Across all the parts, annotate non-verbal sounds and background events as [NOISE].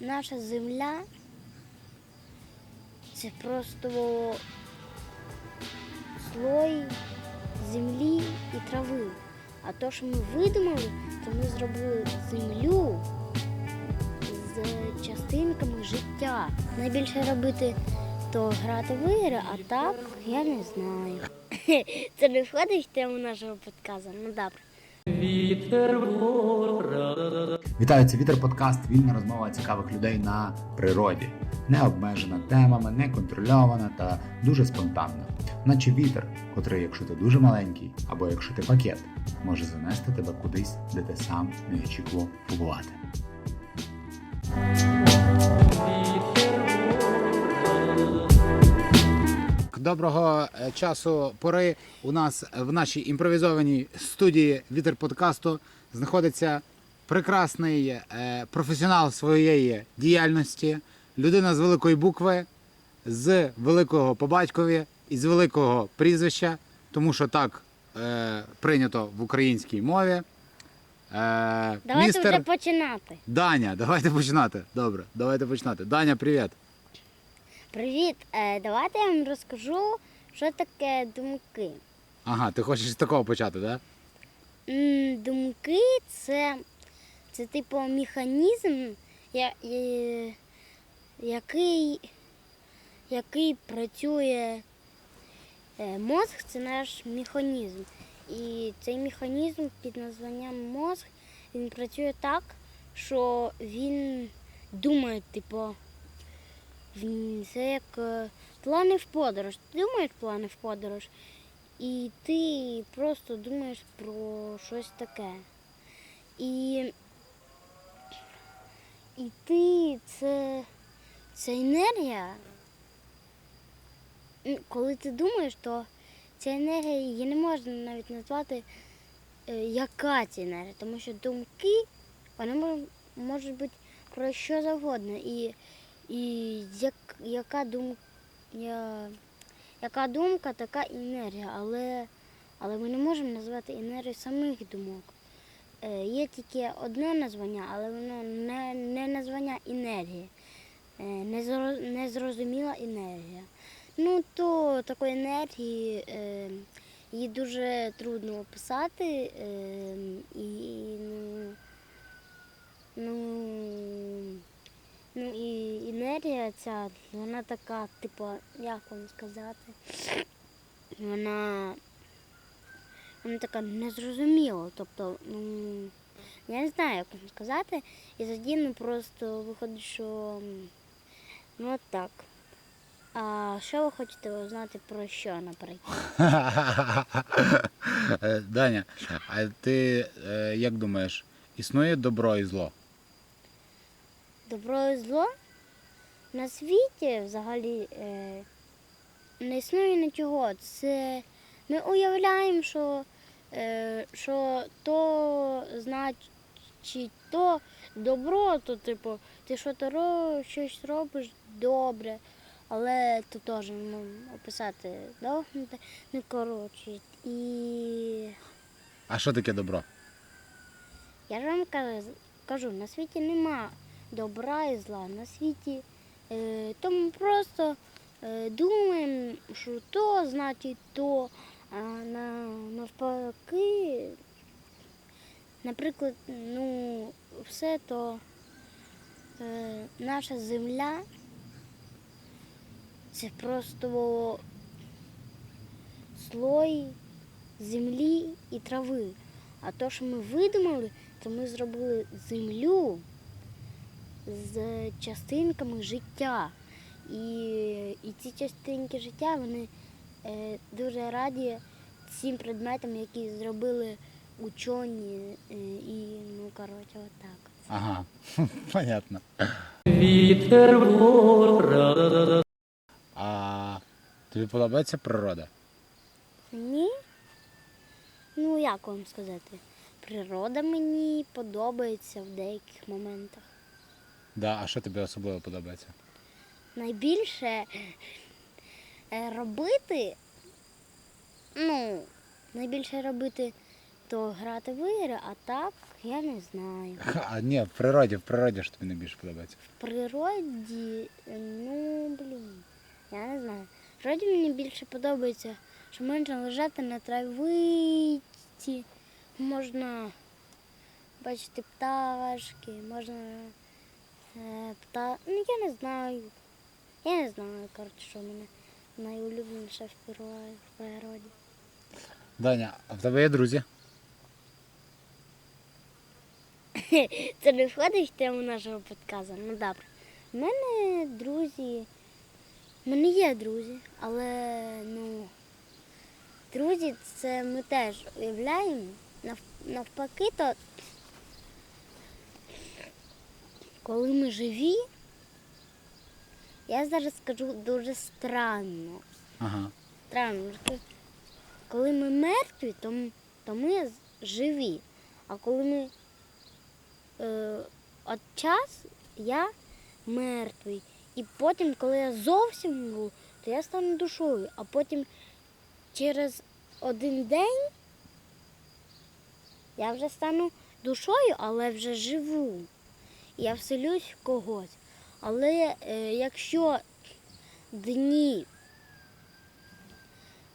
Наша земля це просто слой землі і трави. А то, що ми видумали, то ми зробили землю з частинками життя. Найбільше робити то грати в ігри, а так я не знаю. [LAUGHS] Це не входить в тему нашого підказу. Ну добре. Вітаю, це вітер подкаст. Вільна розмова цікавих людей на природі, не обмежена темами, не контрольована та дуже спонтанна. Наче вітер, котрий, якщо ти дуже маленький, або якщо ти пакет, може занести тебе кудись, де ти сам не очікував побувати. Доброго е, часу пори. У нас в нашій імпровізованій студії вітер подкасту знаходиться прекрасний е, професіонал своєї діяльності, людина з великої букви, з великого по батькові і з великого прізвища, тому що так е, прийнято в українській мові. Е, Давайте містер вже починати. Даня, давайте починати. Добре, давайте починати. Даня, привіт. Привіт! Е, давайте я вам розкажу, що таке думки. Ага, ти хочеш з такого почати, так? Да? Думки це, це типу механізм, я, я- який, який працює е, мозг, це наш механізм. І цей механізм під названням мозг він працює так, що він думає, типу, він- це як е, плани в подорож. Ти думаєш плани в подорож, і ти просто думаєш про щось таке. І, і ти це, це енергія. Коли ти думаєш, то ця енергія її не можна навіть назвати, е, яка ця енергія, тому що думки вони можуть бути про що завгодно. І, і як, яка, дум, я, яка думка, така енергія. Але, але ми не можемо назвати енергію самих думок. Е, є тільки одне названня, але воно не, не названня енергії. Е, незро- незрозуміла енергія. Ну, то такої енергії е, її дуже трудно описати. Е, і, ну, ну, ну, і енергія ця, вона така, типу, як вам сказати, вона, вона така незрозуміла. Тобто, ну, я не знаю, як вам сказати. І тоді ну, просто виходить, що ну от так. А що ви хочете знати про що, наприклад? [LAUGHS] Е, Даня, а ти е, як думаєш, існує добро і зло? Добро і зло на світі взагалі е, не існує нічого. Це ми уявляємо, що, е, що то значить то добро, то типу, ти що то ро- щось робиш добре, але то теж ну, описати довго не- не коротше. І А що таке добро? Я ж вам кажу, кажу на світі нема добра і зла. На світі е, тому просто е, думаємо, що то значить то, а на, навпаки, наприклад, ну, все то е, наша земля це просто слой землі і трави. А то, що ми видумали, то ми зробили землю з частинками життя. І, і ці частинки життя вони е, дуже раді цим предметам, які зробили учені. Е, і ну коротше, отак. Ага, [LAUGHS] понятно. Вітер. А тобі подобається природа? Ні? Ну як вам сказати? Природа мені подобається в деяких моментах. Да, а що тобі особливо подобається? найбільше е, робити, ну, найбільше робити то грати в ігри, а так я не знаю. А ні, в природі, в природі ж тобі найбільше подобається. В природі, ну блін, я не знаю. В природі мені більше подобається, що можна лежати на травиці, можна бачити пташки, можна е, пта... Ну я не знаю. Я не знаю, коротше, що мене найулюбленіше в природі. В природі. Даня, а в тебе є друзі? [LAUGHS] Це не входить в тему нашого підказу. Ну добре. У мене друзі. У мене є друзі, але ну. Друзі, це ми теж уявляємо. Нав- Навпаки, то коли ми живі, я зараз скажу дуже странно. Ага. Странно. Коли ми мертві, то, то ми живі. А коли ми е, от час я мертвий. І потім, коли я зовсім був, то я стану душою. А потім через один день я вже стану душою, але вже живу. Я вселюсь в когось. Але е, якщо дні,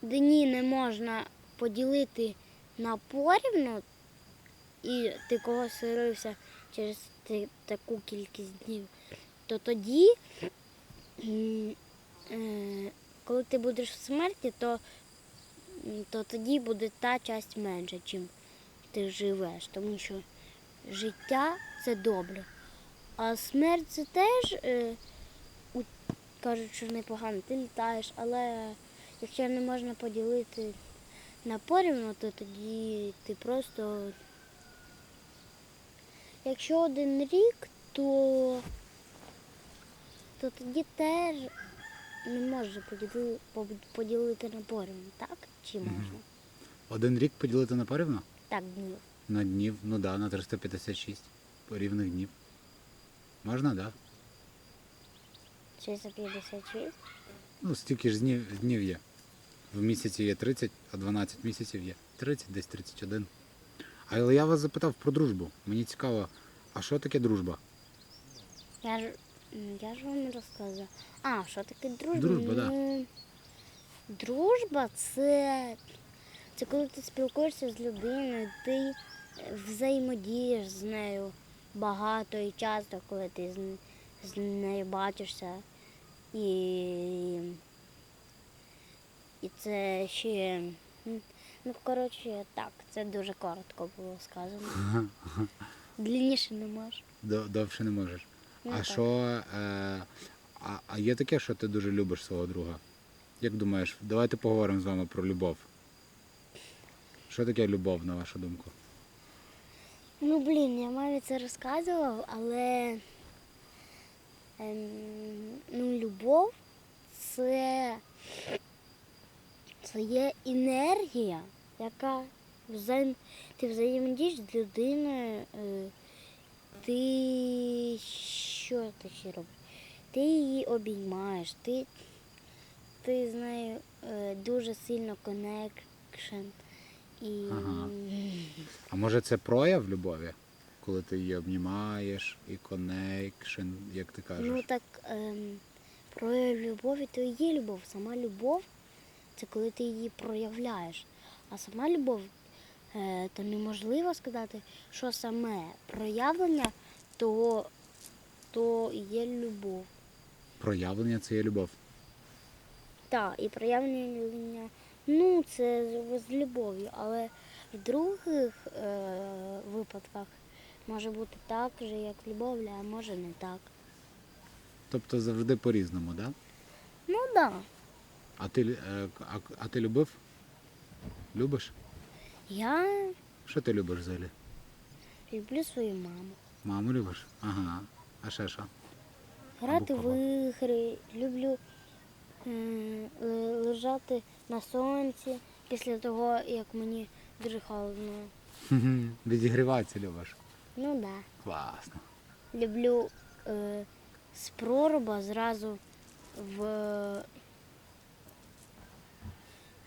дні не можна поділити на порівну, і ти когось вселився через таку кількість днів, то тоді, е, коли ти будеш в смерті, то, то тоді буде та часть менша, чим ти живеш, тому що життя це добре. А смерть це теж е, у- кажуть, що непогано, ти літаєш, але якщо не можна поділити на порівну, то тоді ти просто Якщо один рік, то, то тоді теж не можна поділити, поділити на порівну, так? Чи можна? Один рік поділити на порівну? Так, днів. На днів, ну да, на 356 порівних днів. Можна, так? да? 656. Ну, стільки ж днів, днів є. В місяці є 30, а 12 місяців є 30, десь 31. Але я вас запитав про дружбу. Мені цікаво, а що таке дружба? Я ж, я ж вам розказала. А, що таке дружба? Дружба, да. ну, Дружба це, це коли ти спілкуєшся з людиною, ти е, взаємодієш з нею багато і часто, коли ти з, нею бачишся. І, і це ще. Ну, коротше, так, це дуже коротко було сказано. [LAUGHS] Длинніше не можу. До- Довше не можеш. Ну, а так. що. Е, а, а є таке, що ти дуже любиш свого друга? Як думаєш, давайте поговоримо з вами про любов. Що таке любов, на вашу думку? Ну, блін, я мамі це розказував, але ем, ну, любов це, це є енергія, яка взаєм... ти взаємодієш з людиною, е, ти що ти ще робиш? Ти її обіймаєш, ти, ти з нею е, дуже сильно коннекшн. І Ага. А може це прояв любові? Коли ти її обнімаєш і коннекшн, як ти кажеш? Ну так ем, прояв любові то і є любов. Сама любов це коли ти її проявляєш. А сама любов е, то неможливо сказати, що саме проявлення то, то є любов. Проявлення це є любов. Так, і проявлення, ну, це з, любов'ю, але в других е, випадках може бути так же, як любов, а може не так. Тобто завжди по-різному, да? Ну так. Да. А ти, е, а, а ти любив? Любиш? Я Що ти любиш взагалі? люблю свою маму. Маму любиш? Ага. А ще що? Грати Або в кого? ігри, люблю е, л- лежати на сонці після того, як мені дуже холодно. Хм-хм, Відігріватися любиш. Ну так. Да. Класно. Люблю е, з проруба зразу в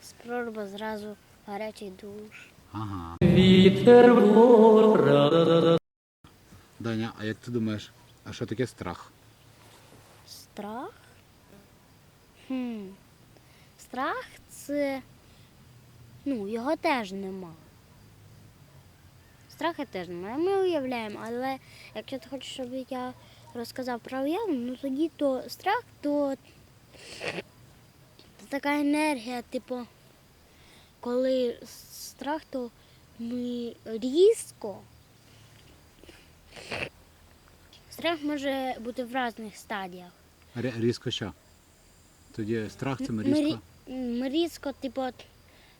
з проруба зразу в гарячий душ. Ага. Вітер вора. Даня, а як ти думаєш, а що таке страх? Страх? Хм. Страх це. Ну, його теж нема. Страха теж немає. Ми уявляємо, але якщо ти хочеш, щоб я розказав про уяву, ну тоді то страх, то така енергія, типу, коли страх, то ми різко. Страх може бути в різних стадіях. Рі- Різко що? Тоді страх це Ми, різко. Різко, типу,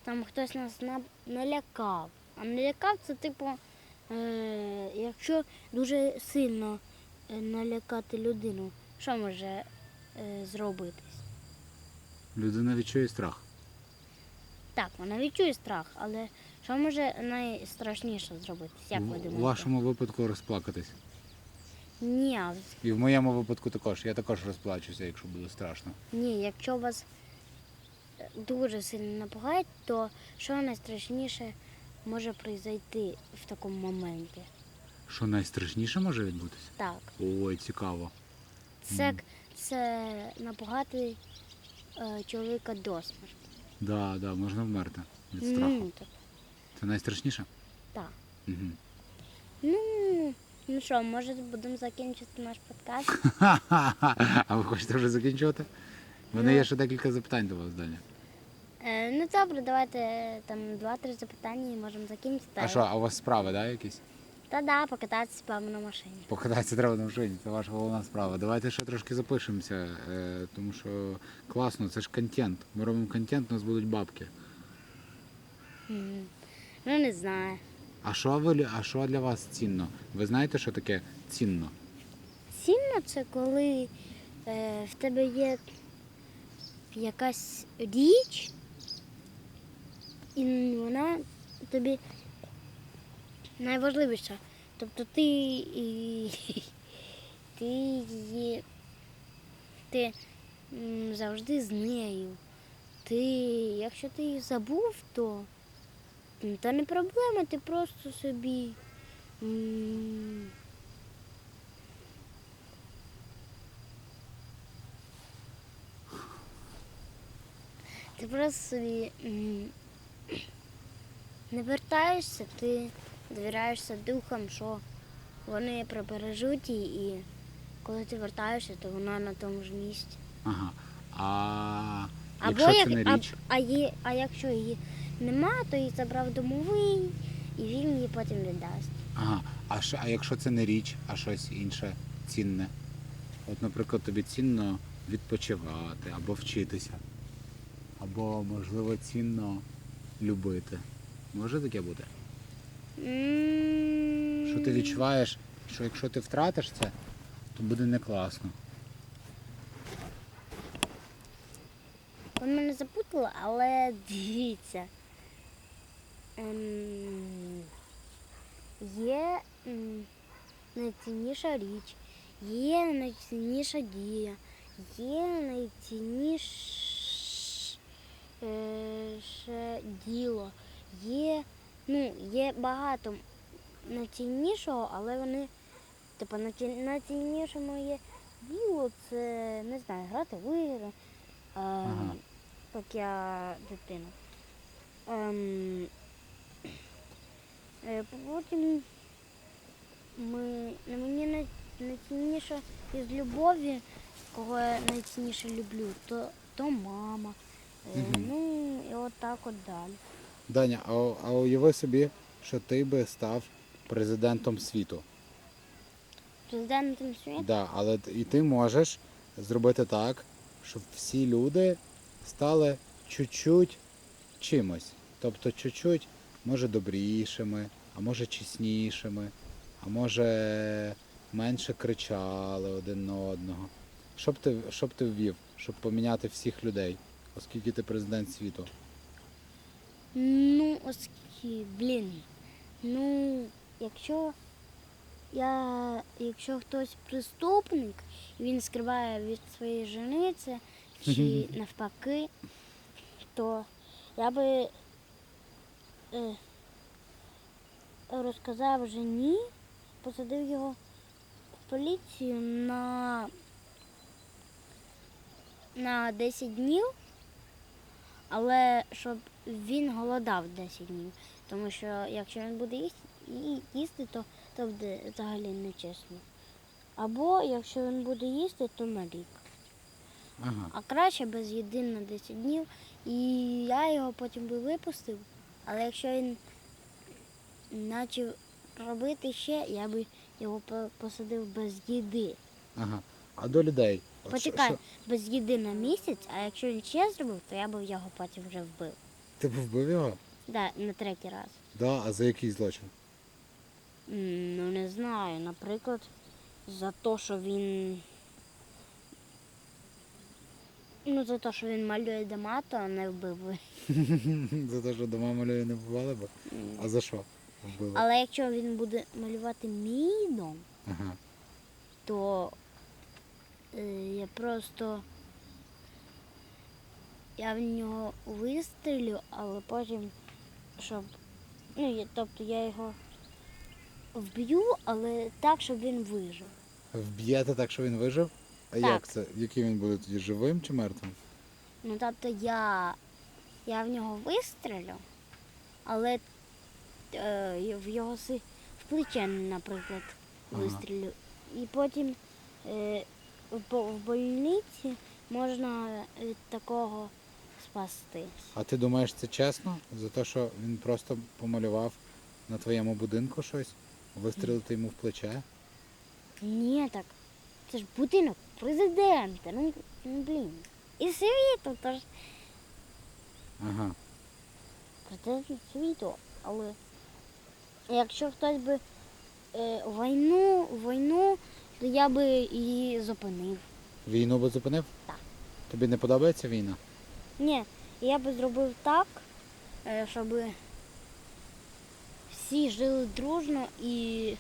там хтось нас налякав. А налякав це, типу, е, якщо дуже сильно е, налякати людину, що може е, зробитись? Людина відчує страх. Так, вона відчує страх, але що може найстрашніше зробитись? Як ви думаєте? У вашому випадку розплакатись. Ні, І в моєму випадку також. Я також розплачуся, якщо буде страшно. Ні, якщо у вас дуже сильно напугають, то що найстрашніше може произойти в такому моменті? Що найстрашніше може відбутися? Так, Ой, цікаво. це, це напугати е, чоловіка до смерті. Да, да, можна вмерти від страху. Ну, так, Це найстрашніше? так. Угу. Ну, ну що, може будемо закінчити наш подкаст? [LAUGHS] А ви хочете вже закінчувати? У мене Ну. є ще декілька запитань до вас, Даня. Е, ну добре, давайте там два-три запитання і можемо закінчити. А що, а у вас справи, да, якісь? Та-да, покататися певно на машині. Покататися треба на машині, це ваша головна справа. Давайте ще трошки запишемося, е, тому що класно, це ж контент. Ми робимо контент, у нас будуть бабки. М, Ну, не знаю. А що ви лю- а що для вас цінно? Ви знаєте, що таке цінно? Цінно це коли е, в тебе є якась річ, і вона тобі найважливіша. Тобто ти, [LAUGHS] ти її ти завжди з нею. Ти, якщо ти її забув, то, то не проблема, ти просто собі. Ти просто собі не вертаєшся, ти довіряєшся духам, що вони прибережуть її, і коли ти вертаєшся, то вона на тому ж місці. Ага. А Або якщо як, це не а, річ, а, є, а якщо її нема, то її забрав домовий, і він її потім віддасть. ага. А що, а якщо це не річ, а щось інше цінне? От, наприклад, тобі цінно відпочивати або вчитися, або, можливо, цінно любити. Може таке бути? М, Що ти відчуваєш, що якщо ти втратиш це, то буде не класно. Ви мене запутали, але дивіться. Ем, є найцінніша річ, є найцінніша дія, є найцінніше діло, є, ну, є багато найціннішого, але вони, типу, найці- найціннішому є діло, це не знаю, грати в ігри. Ем, як я дитина. Ем, е, потім ми, ну, мені найцінніше із любові, кого я найцінніше люблю, то, то мама. Е. Ну і от так от далі. Даня, а, а уяви собі, що ти би став президентом світу. Президентом світу. Да, але т- і ти можеш зробити так, щоб всі люди стали чуть-чуть чимось. Тобто чуть-чуть, може, добрішими, а може чеснішими, а може менше кричали один на одного. Що б ти, що б ти ввів, щоб поміняти всіх людей, оскільки ти президент світу? Ну, оскільки, блін. Ну, якщо я, якщо хтось преступник, і він скриває від своєї жениці чи [LAUGHS] навпаки, то я би е, розказав жені, посадив його в поліцію на, на 10 днів, але щоб він голодав 10 днів. Тому що якщо він буде їсти, їсти то, то буде взагалі нечесно. Або якщо він буде їсти, то на рік. Ага. А краще без їди на 10 днів. І я його потім би випустив. Але якщо він почав робити ще, я би його посадив без їди. Ага. А до людей. Почекай, без їди на місяць, а якщо він ще зробив, то я б його потім вже вбив. Ти б вбив його? Да, на третій раз. Да, а за який злочин? М, Ну не знаю, наприклад, за те, що він. Ну, за те, що він малює дома, то не вбив би. [LAUGHS] за те, що дома малює не вбивали б? А за що вбили? Але якщо він буде малювати мій дом, Ага. то я просто я в нього вистрілю, але потім, щоб. Ну, я- тобто я його вб'ю, але так, щоб він вижив. Вб'єте так, що він вижив? А Так. як це? Який він буде тоді живим чи мертвим? Ну, тобто я, я в нього вистрілю, але е, в його си, в плече, наприклад, Ага. вистрілю. І потім е, в, бо- больниці можна від такого спастись. А ти думаєш, це чесно? За те, що він просто помалював на твоєму будинку щось? Вистрілити йому в плече? Ні, так. Це ж будинок президента. Ну, ну блін. І світу, то ж Ага. президент світу. Але якщо хтось би е, війну, війну, я би її зупинив. Війну би зупинив? Так. Тобі не подобається війна? Ні, я би зробив так, е, щоб всі жили дружно і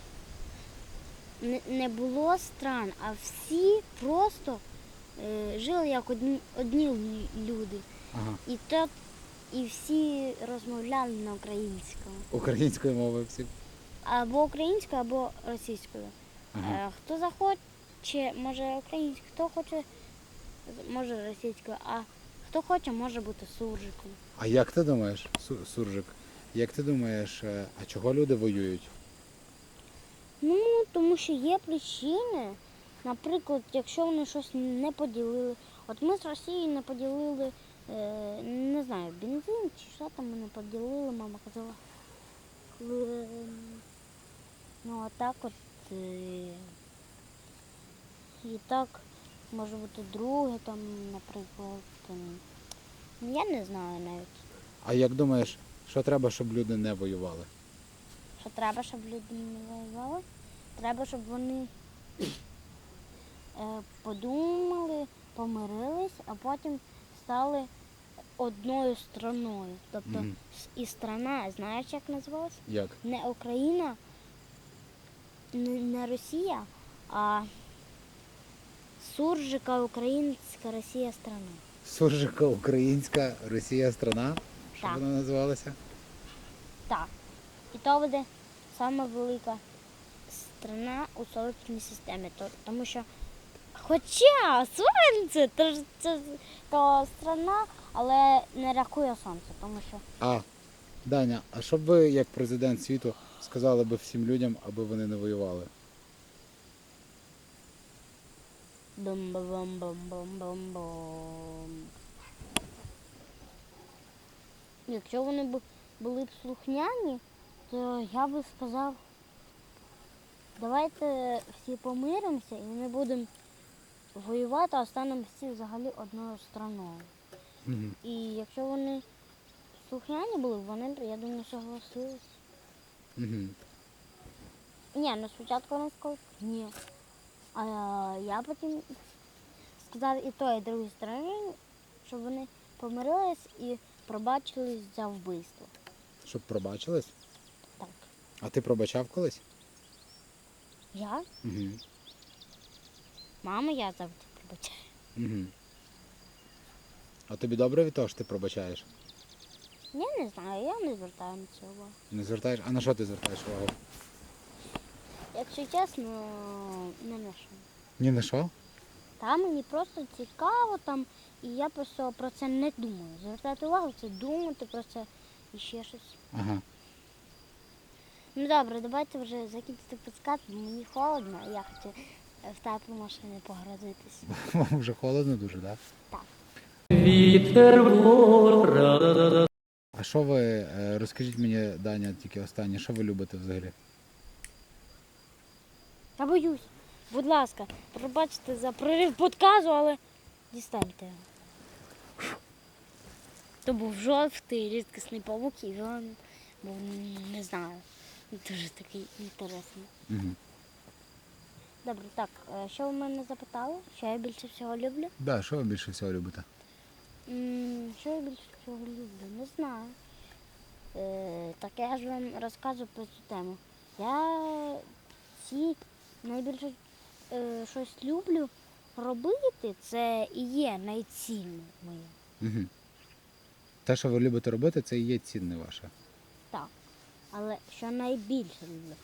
не, було стран, а всі просто е, жили як одні, одні люди. Ага. І то, і всі розмовляли на українському. Українською мовою всі. Або українською, або російською. Е, Хто захоче, може українською, хто хоче, може російською, а хто хоче, може бути суржиком. А як ти думаєш, Су- Суржик, як ти думаєш, е, а чого люди воюють? Ну, тому що є причини. Наприклад, якщо вони щось не поділили. От ми з Росією не поділили, е, не знаю, бензин чи що там ми не поділили, мама казала. Е, Ну, а так от. І так може бути друге, там, наприклад. там, я не знаю навіть, А як думаєш, що треба, щоб люди не воювали? що треба, щоб люди не воювали. Треба, щоб вони е, подумали, помирились, а потім стали одною страною. Тобто с- і страна, знаєш, як називалась? Як? Не Україна, не, Росія, а суржика українська Росія страна. Суржика українська Росія страна? Що Так. вона називалася? Так. І то буде сама велика страна у сонячній системі. Тому що, хоча сонце, то, це то страна, але не рахує сонце, тому що А, Даня, а що б ви, як президент світу, сказали би всім людям, аби вони не воювали? бум-бум-бум-бум-бум. Якщо вони б були б слухняні, то я би сказав, давайте всі помиримося і не будемо воювати, а станемо всі взагалі одною страною. Угу. І якщо вони слухняні були, вони б, я думаю, согласились. Угу. Ні, ну спочатку вони сказали ні. А я потім сказав і той, і другій стороні, щоб вони помирились і пробачились за вбивство. Щоб пробачились? Так. А ти пробачав колись? Я? Угу. Мама, я завжди пробачаю. Угу. А тобі добре від того, що ти пробачаєш? Я не знаю, я не звертаю на це увагу. Не звертаєш? А на що ти звертаєш увагу? Якщо чесно, не на що. Ні на що? Та мені просто цікаво там, і я просто про це не думаю. Звертати увагу це думати про це і ще щось. Ага. Ну добре, давайте вже закінчити підсказ, бо мені холодно, а я хочу е, в теплу машину погрузитись. [LAUGHS] Вам вже холодно дуже, так? Так. Вітер. А що ви, е, розкажіть мені, Даня, тільки останнє, що ви любите взагалі? Я боюсь. Будь ласка, пробачте за прорив подказу, але дістаньте його. То був жовтий рідкісний павук, і він був, не знаю, дуже такий інтересний. Угу. Добре, так, е, що ви мене запитали? Що я більше всього люблю? Да, що ви більше всього любите? М, Що я більше всього люблю? Не знаю. Е, так я ж вам розказую про цю тему. Я ці найбільше е, щось люблю робити, це і є найцінне моє. Угу. Те, що ви любите робити, це і є цінне ваше. Так. Але що найбільше люблю?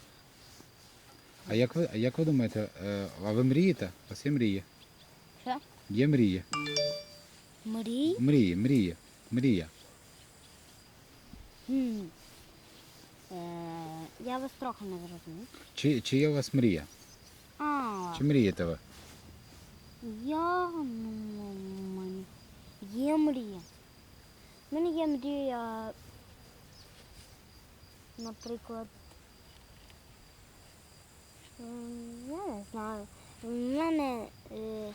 А як ви, а як ви думаєте, е, а ви мрієте? У вас є мрії? Що? Є мрії. Мрій? Мрії, мрії, мрія. М. Е, я вас трохи не зрозумів. Чи, чи є у вас мрія? А, Чи мрієте ви? Я ну, в мене є мрія. У мене є мрія, наприклад, м, я не знаю. У мене е,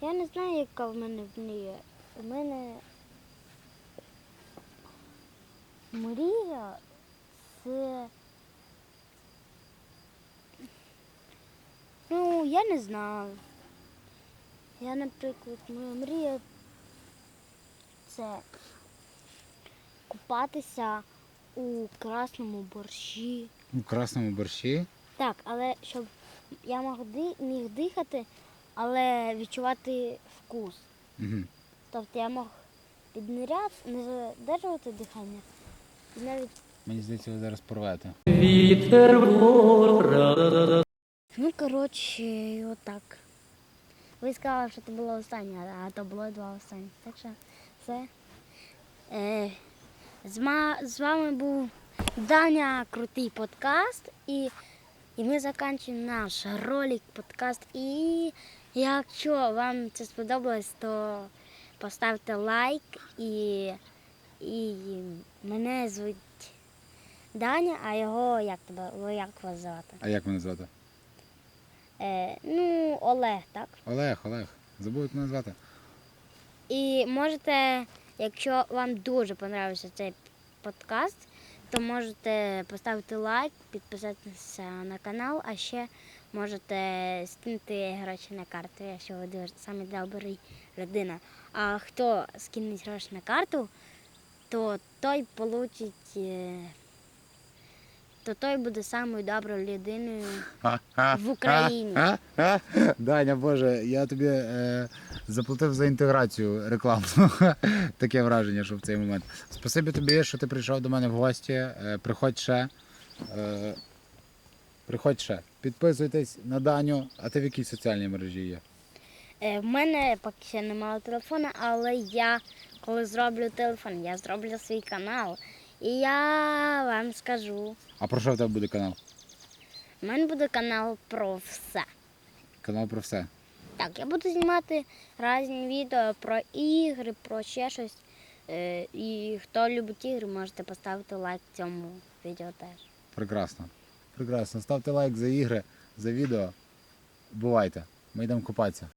я не знаю, яка в мене мрія. У мене мрія це. Ну, я не знаю. Я, наприклад, моя мрія це купатися у красному борщі. У красному борщі? Так, але щоб я міг дихати, але відчувати вкус. Угу. Тобто я мог підниряти, не задержувати дихання. І навіть, Мені здається, ви зараз порвете. Вітер ну, коротше, отак. Ви сказали, що це було останнє, а то було два останні. Так що все. Е, з, ма, з вами був Даня Крутий подкаст. І, і ми закінчуємо наш ролик подкаст. І якщо вам це сподобалось, то поставте лайк і, і мене звуть Даня, а його як тебе? Як вас звати? А як мене звати? Е, ну, Олег, так? Олег, Олег. Забув мене звати. І можете, якщо вам дуже понравився цей подкаст, то можете поставити лайк, підписатися на канал, а ще можете скинути гроші на карту, якщо ви дуже самі добрий людина. А хто скине гроші на карту, то той получить, е, то той буде самою доброю людиною в Україні. [LAUGHS] Даня, Боже, я тобі е, заплатив за інтеграцію рекламну. [LAUGHS] Таке враження, що в цей момент. Спасибі тобі, що ти прийшов до мене в гості. Е, приходь ще. Приходь ще. Підписуйтесь на Даню. А ти в якій соціальній мережі є? Е, В мене поки ще немає телефона, але я коли зроблю телефон, я зроблю свій канал. І я вам скажу, А про що в тебе буде канал? в мене буде канал про все. Канал про все. Так, я буду знімати різні відео про ігри, про ще щось. Е, І хто любить ігри, можете поставити лайк цьому відео теж. Прекрасно. Прекрасно. Ставте лайк за ігри, за відео. Бувайте. Ми йдемо купатися.